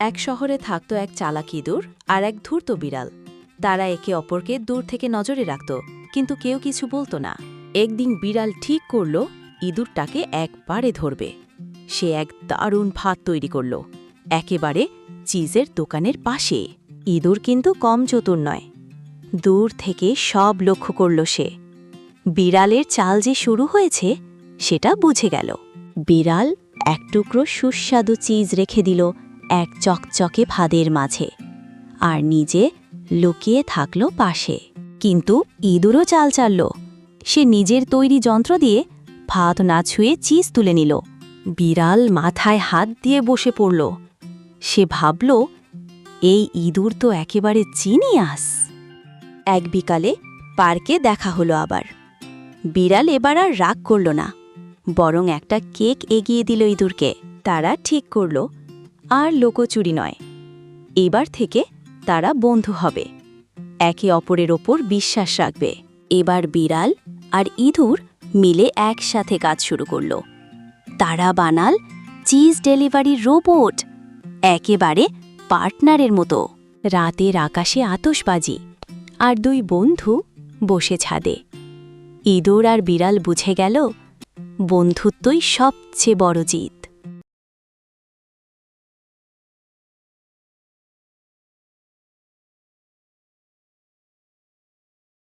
এক শহরে থাকত এক চালাক ইঁদুর আর এক ধূর্ত বিড়াল। তারা একে অপরকে দূর থেকে নজরে রাখত, কিন্তু কেউ কিছু বলতো না। একদিন বিড়াল ঠিক করল, ইঁদুরটাকে একবারে ধরবে। সে এক দারুণ ভাত তৈরি করল। একেবারে চিজের দোকানের পাশে। ইঁদুর কিন্তু কম চতুর নয়। দূর থেকে সব লক্ষ্য করল সে। বিড়ালের চাল যে শুরু হয়েছে, সেটা বুঝে গেল। বিড়াল এক টুকরো সুস্বাদু চিজ রেখে দিল এক চকচকে ভাদের মাঝে আর নিজে লুকিয়ে থাকল পাশে। কিন্তু ইঁদুরও চাল চালল। সে নিজের তৈরি যন্ত্র দিয়ে ভাত না ছুঁয়ে চিজ তুলে নিল। বিড়াল মাথায় হাত দিয়ে বসে পড়ল। সে ভাবল, এই ইঁদুর তো একেবারে চিনিয়াস এক বিকালে পার্কে দেখা হলো আবার। বিড়াল এবার আর রাগ করল না। বরং একটা কেক এগিয়ে দিল ইঁদুরকে। তারা ঠিক করল আর লোকচুরি নয়। এবার থেকে তারা বন্ধু হবে। একে অপরের ওপর বিশ্বাস রাখবে। এবার বিড়াল আর ইঁদুর মিলে একসাথে কাজ শুরু করল। তারা বানাল চিজ ডেলিভারি রোবট, একেবারে পার্টনারের মতো। রাতের আকাশে আতসবাজি আর দুই বন্ধু বসে ছাদে। ইঁদুর আর বিড়াল বুঝে গেল বন্ধুত্বই সবচেয়ে বড় জিত।